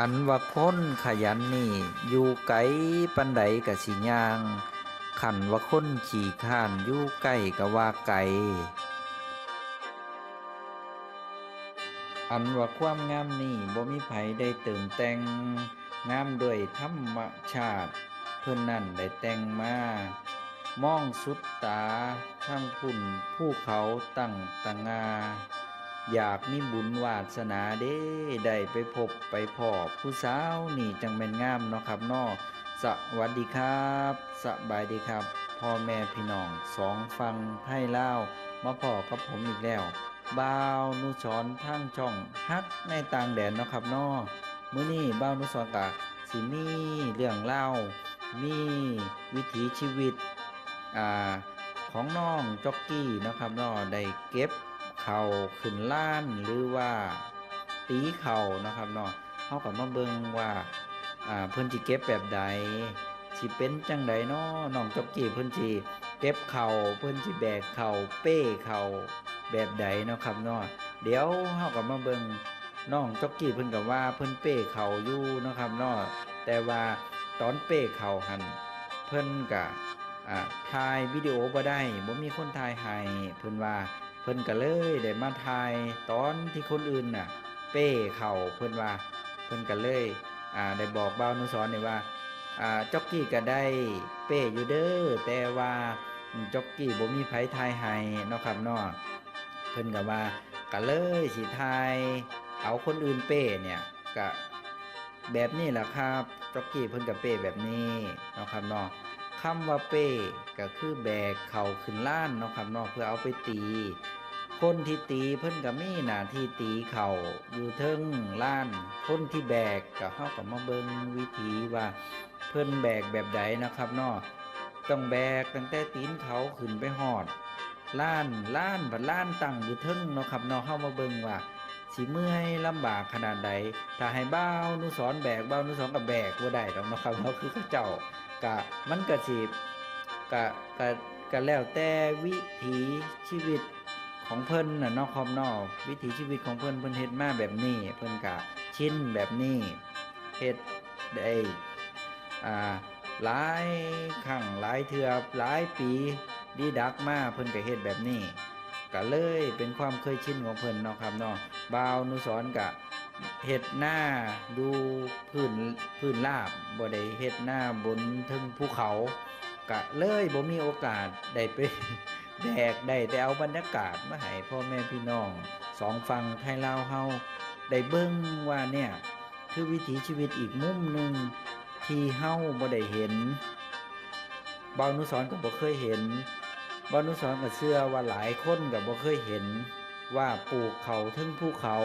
อันว่าคนขยันนี่ อยู่ไกลปันใดกะสิย่าง ขันว่าคนขี่ข้านอยู่ใกล้กะว่าไกลอันว่าความงามนี่บ่มีไผได้เติมแต่ง งามด้วยธรรมชาติ เพิ่นนั่นได้แต่งมามองสุดตาทั้งพุ่นภูเขาตั้งตะงา อยากมีบุญวาสนาเด้ได้ไปพบไปพอผู้สาวนี่จังแม่นงามเนาะครับนาะสวัสดีครับสบายดีครับ พ่อแม่พี่น้องสองฟังไทยลามาพอกับผมอีกแล้วบ่าวนุสรทางช่องฮักในต่างแดนเนาะครับนาะมื้อนี้บ่าวนุสรกะสิมีเรื่องเล่ามีวิถีชีวิตอ่าของน้องจ็อกกี้เนาะครับนาะได้เก็บ เข่าขึ้นล้านหรือว่าตีเข่านะครับเนาะเฮากับมาเบิ่งว่าอ่าเพิ่นสิเก็บแบบใดสิเป็นจังใดเนาะน้องจอกกี้เพิ่นสิเก็บเข่าเพิ่นสิแบกเข่าเป้เข่าแบบใดเนาะครับเนาะเดี๋ยวเฮากับมาเบิ่งน้องจอกกี้เพิ่นก็ว่าเพิ่นเป้เข่าอยู่เนาะครับเนาะแต่ว่าตอนเป้เข่าหันเพิ่นก็อ่าถ่ายวิดีโอบ่ได้บ่มีคนถ่ายให้เพิ่นว่า พิ่นก็เลยได้มาทายตอนที่คนอื่นน่ะ เป้เข่าเพิ่นว่า เพิ่นก็เลยอ่าได้บอกบ่าวนุสรณ์นี่ว่าอ่าจ็อกกี้ก็ได้เป้อยู่เด้อแต่ว่าจ็อกกี้บ่มีไผทายให้เนาะครับเนาะเพิ่นก็ว่าก็เลยสิทายเอาคนอื่นเป้เนี่ยก็แบบนี้แหละครับจ็อกกี้เพิ่นก็เป้แบบนี้เนาะครับเนาะ คำว่าเป้ก็คือแบกเข่าขึ้นล้านเนาะครับเนาะเพื่อเอาไปตี คนที่ตีเพิ่นก็มีหน้าที่ตีเข่าอยู่เทิงล้าน คนที่แบกก็เฮาก็มาเบิ่งวิธีว่าเพิ่นแบกแบบใดนะครับเนาะต้องแบกตั้งแต่ตีนเขาขึ้นไปหอดล้านล้านบัดล้านตั้งอยู่เทิงเนาะครับเนาะเฮามาเบิ่งว่า สิเมื่อยลำบากขนาดใดถ้าให้เบ้านุสรณ์แบกเบ้านุสรณ์ก็แบกบ่าได้ดอกนะครับเนาคือเขาเจ้ากะมันกะสิกะกะกะแล้วแต่วิถีชีวิตของเพิ่นน่ะนาะครับเนาะวิถีชีวิตของเพิ่นเพิ่นเฮ็ดมาแบบนี้ เพิ่นกะชินแบบนี้เฮ็ดได้อ่าหลายครั้งหลายเทื่อหลายปีดีดักมาเพิ่นก็เฮ็ดแบบนี้ ก็เลยเป็นความเคยชินของเพิ่นเนาะครับเนาะบ่าวนุสรณ์กะเฮ็ดหน้าดูพื้นพื้นราบบ่ได้เฮ็ดหน้าบนทึงภูเขากะเลยบ่มีโอกาสได้ไปแบกได้แต่เอาบรรยากาศมาให้พ่อแม่พี่น้องสองฝั่งไทยลาวเฮาได้เบิ่งว่าเนี่ยคือวิถีชีวิตอีกมุมหนึ่งที่เฮาบ่ได้เห็นบาวนุสรณ์ก็บ่เคยเห็น บ่าวอนุสรณ์ก็เชื่อว่าหลายคนก็บ่เคยเห็นว่าปลูกเขาทึ่งภูเขา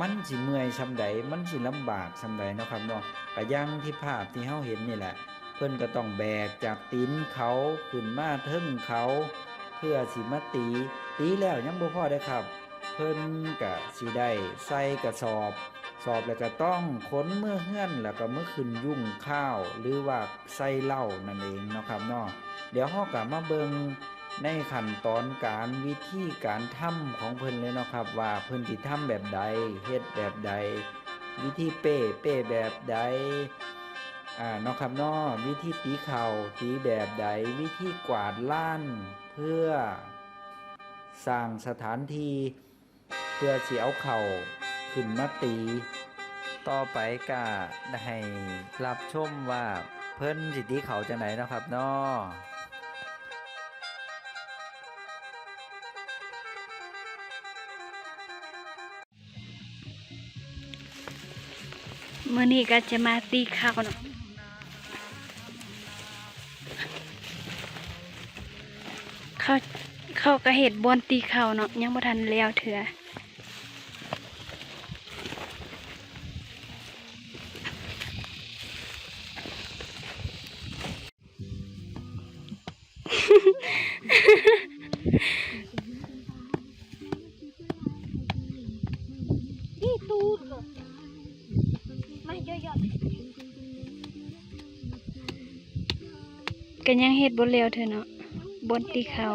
มันสิเมื่อยซำใดมันสิลำบากซำใดนะครับเนาะก็อยังที่ภาพที่เฮาเห็นนี่แหละ เพิ่นก็ต้องแบกจากตีนเขาขึ้นมาเทิงเขา เพื่อสิมาตีตีแล้วยังบ่พอได้ครับ เพิ่นก็สิได้ใส่กระสอบ สอบแล้วก็ต้องขนเมื่อเฮือนแล้วก็เมื่อขึ้นยุ่งข้าว หรือว่าใส่เหล้านั่นเองนะครับเนาะ เดี๋ยวเฮาก็มาเบิงในขั้นตอนการวิธีการทำของเพิ่นเลยเนาะครับ ว่าเพิ่นสิทำแบบใดเฮ็ดแบบใด วิธีเป้เป้แบบใดอ่าเนาะครับเนาะวิธีตีเข่าตีแบบใด วิธีกวาดล้านเพื่อสร้างสถานที่เพื่อเสิเอาเข่าขึ้นมาตี ต่อไปก็ได้รับชมว่าเพิ่นสิตีเข่าจังไหนนะครับเนาะ มื่อนี้ก็จะมาตีข้าวเนาะเขาเขาก็เห็ดบอนตีข้าวเนาะยังบ่ทันแล้วเถื่อนี่ กันยังเห็ดบนเร็วเธอเนาะบนตีเขา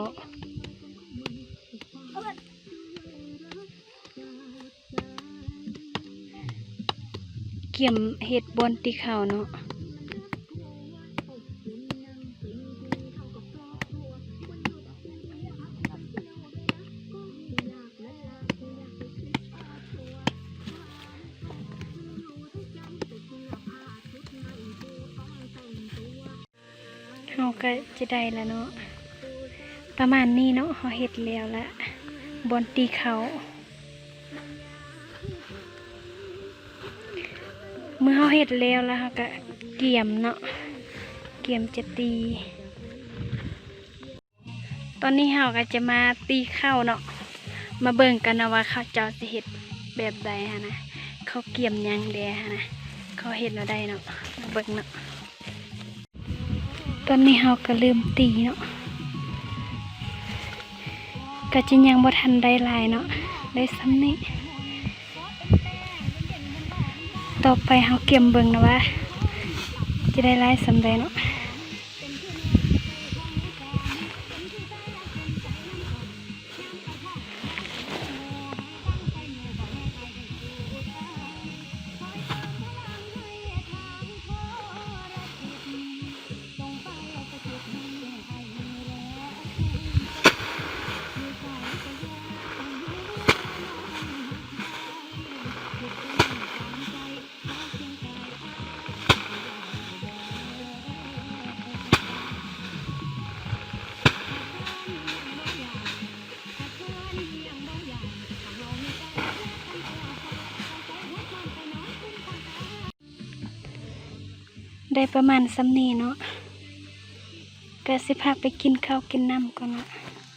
เกี่ยมเห็ดบนตีเขาเนาะ ก็จะได้แล้วเนาะประมาณนี้เนาะเราเห็ดแล้วละบอนตีเขา เมื่อเขาเห็ดแล้วแล้วเขาก็เกี่ยมเนาะเกี่ยมจะตี ตอนนี้เขาก็จะมาตีเข้าเนาะมาเบิ่งกันนะว่าเขาเจ้าสิเห็ดแบบใดฮะนะเขาเกี่ยมยังเดฮะนะเขาเห็ดเราได้เนาะมาเบิ่งเนาะ ตอนนี้เฮาก็ลืมตีเนาะก็จะยังบ่ทันได้ลายเนาะได้ซ้ำนี่ต่อไปเฮาเก็บเบิ่งนะว่า จะได้ไล่สำเร็จเนาะ ได้ประมาณสำนีเนาะก็สิพาไปกินข้าวกินน้ำก่อนเนาะ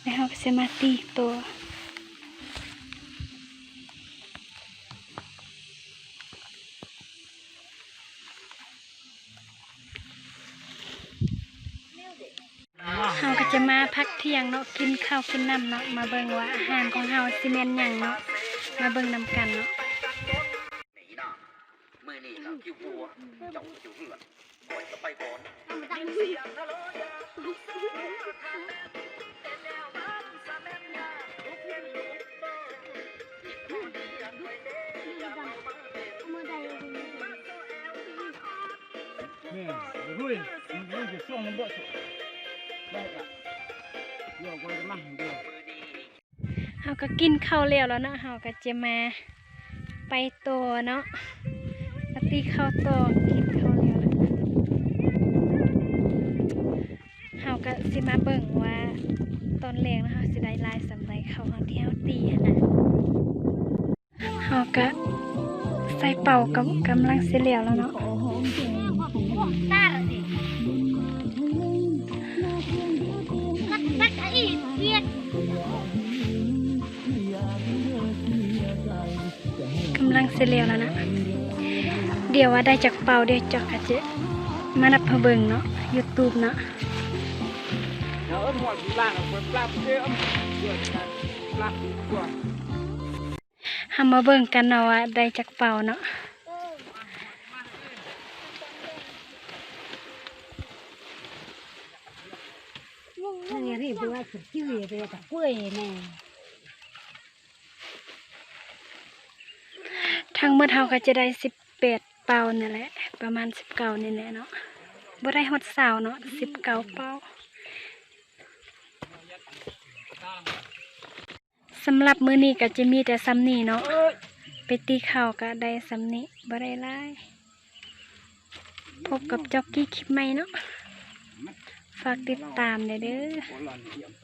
แล้วเฮาก็สิมาตีตัวเฮาก็จะมาพักเที่ยงเนาะกินข้าวกินน้ำเนาะมาเบิ่งว่าอาหารของเฮาสิแม่นหยังเนาะมาเบิ่งนำกันเนาะ นี่ดูดิมันจะช่วงมันบอะสุดได้ละเดี๋ยวก็จะมั่งเดียวเฮาก็กินข้าวแล้วแล้วเนาะเฮาก็จะมาไปตัวเนาะปาร์ตี้ข้าวตัวกินข้าวแล้วแล้วเฮาก็สิมาเบิ่งว่าตอนแรกนะเฮาสิได้ลายสำไรข้าวเฮาที่เฮาตีนะเฮาก็ใส่เป่ากำกำลังเสิแล้วแล้วเนาะ ร็จแล้วแล้วนะเดี๋ยวว่าได้จากเป่าเดี๋ยวจอกอาจจะมานับพะเบิงเนาะ YouTube เนาะเดี๋ยวเอาหัวปลามาเบิ่งกันเนาะว่าได้จากเป่าเนาะนี่นี่บัวสุดชื่อเลยแต่กล้วยแน่ ทั้งหมดเฮาก็จะได้18เป่านี่แหละ ประมาณ19นี่แหละเนาะบ่ได้ฮอด20เนาะ19เก่าเป่าสำหรับมือนี้ก็จะมีแต่ซ้ำนี้เนาะไปตีเข้าก็ได้ซ้ำนี้บ่ได้หลายพบกับจ็อกกี้คลิปใหม่เนาะฝากติดตามเด้อ